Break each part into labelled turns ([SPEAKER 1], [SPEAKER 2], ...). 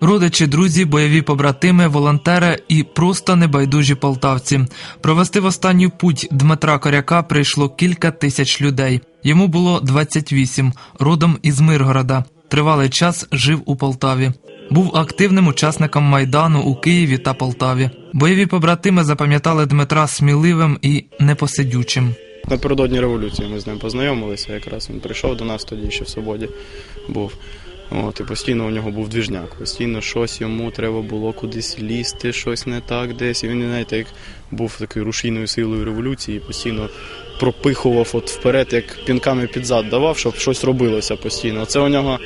[SPEAKER 1] Родичі, друзі, бойові побратими, волонтери і просто небайдужі полтавці. Провести в останню путь Дмитра Коряка прийшло кілька тисяч людей. Йому було 28, родом із Миргорода. Тривалий час жив у Полтаві. Був активним учасником майдану у Києві та Полтаві. Бойові побратими запам'ятали Дмитра сміливим і непосидючим.
[SPEAKER 2] Напередодні революції ми з ним познайомилися. Якраз він прийшов до нас тоді, ще в свободі був. От, і постійно у нього був двіжняк. Постійно щось йому треба було кудись лізти, щось не так десь. І він, знаєте, як був такою рушійною силою революції, постійно пропихував от вперед, як пінками під зад давав, щоб щось робилося постійно. Це у нього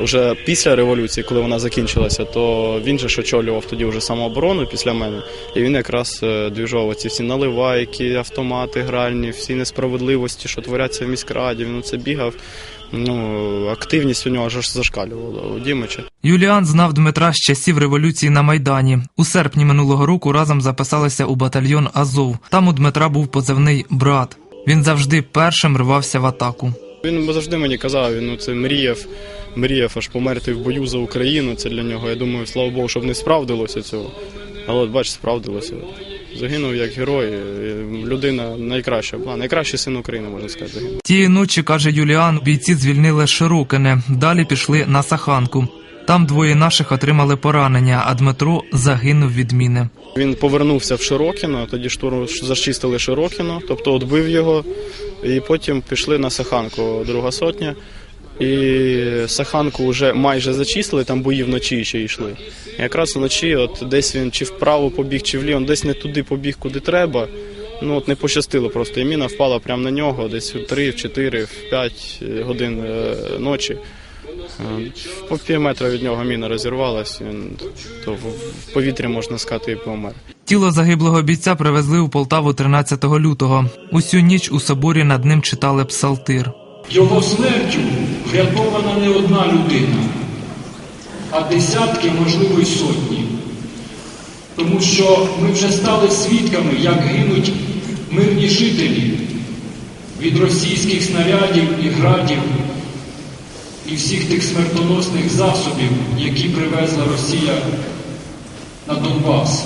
[SPEAKER 2] вже після революції, коли вона закінчилася, то він же ж очолював тоді вже самооборону після мене. І він якраз е, двіжував ці всі наливайки, автомати гральні, всі несправедливості, що творяться в міськраді. Він це бігав. Ну, активність у нього аж зашкалювала у Дімича.
[SPEAKER 1] Юліан знав Дмитра з часів революції на Майдані. У серпні минулого року разом записалися у батальйон Азов. Там у Дмитра був позивний брат. Він завжди першим рвався в атаку.
[SPEAKER 2] Він завжди мені казав, він ну, це мріяв, мріяв аж померти в бою за Україну. Це для нього. Я думаю, слава Богу, щоб не справдилося цього. Але от бач, справдилося. Загинув як герой. Людина найкраща була. Найкращий син України, можна сказати.
[SPEAKER 1] Тієї ночі, каже Юліан, бійці звільнили Широкине. Далі пішли на Саханку. Там двоє наших отримали поранення, а Дмитро загинув від міни.
[SPEAKER 2] Він повернувся в Широкіно, тоді штурм зачистили Широкіно, тобто відбив його, і потім пішли на Саханку, друга сотня. І Саханку вже майже зачистили, там бої вночі ще йшли. І якраз вночі, от десь він чи вправо побіг, чи вліво, десь не туди побіг, куди треба. Ну от не пощастило просто. І міна впала прямо на нього, десь в 3, в 4, в 5 годин е, ночі. По пів метра від нього міна розірвалась, він то в в повітрі, можна сказати, і помер.
[SPEAKER 1] Тіло загиблого бійця привезли у Полтаву 13 лютого. Усю ніч у соборі над ним читали псалтир.
[SPEAKER 3] Його смертю врятована не одна людина, а десятки, можливо, й сотні. Тому що ми вже стали свідками, як гинуть мирні жителі від російських снарядів і градів і всіх тих смертоносних засобів, які привезла Росія на Донбас.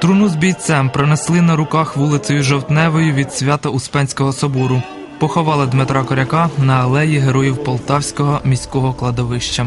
[SPEAKER 1] Труну з бійцем пронесли на руках вулицею Жовтневою від свято Успенського собору. Поховали Дмитра Коряка на алеї героїв Полтавського міського кладовища.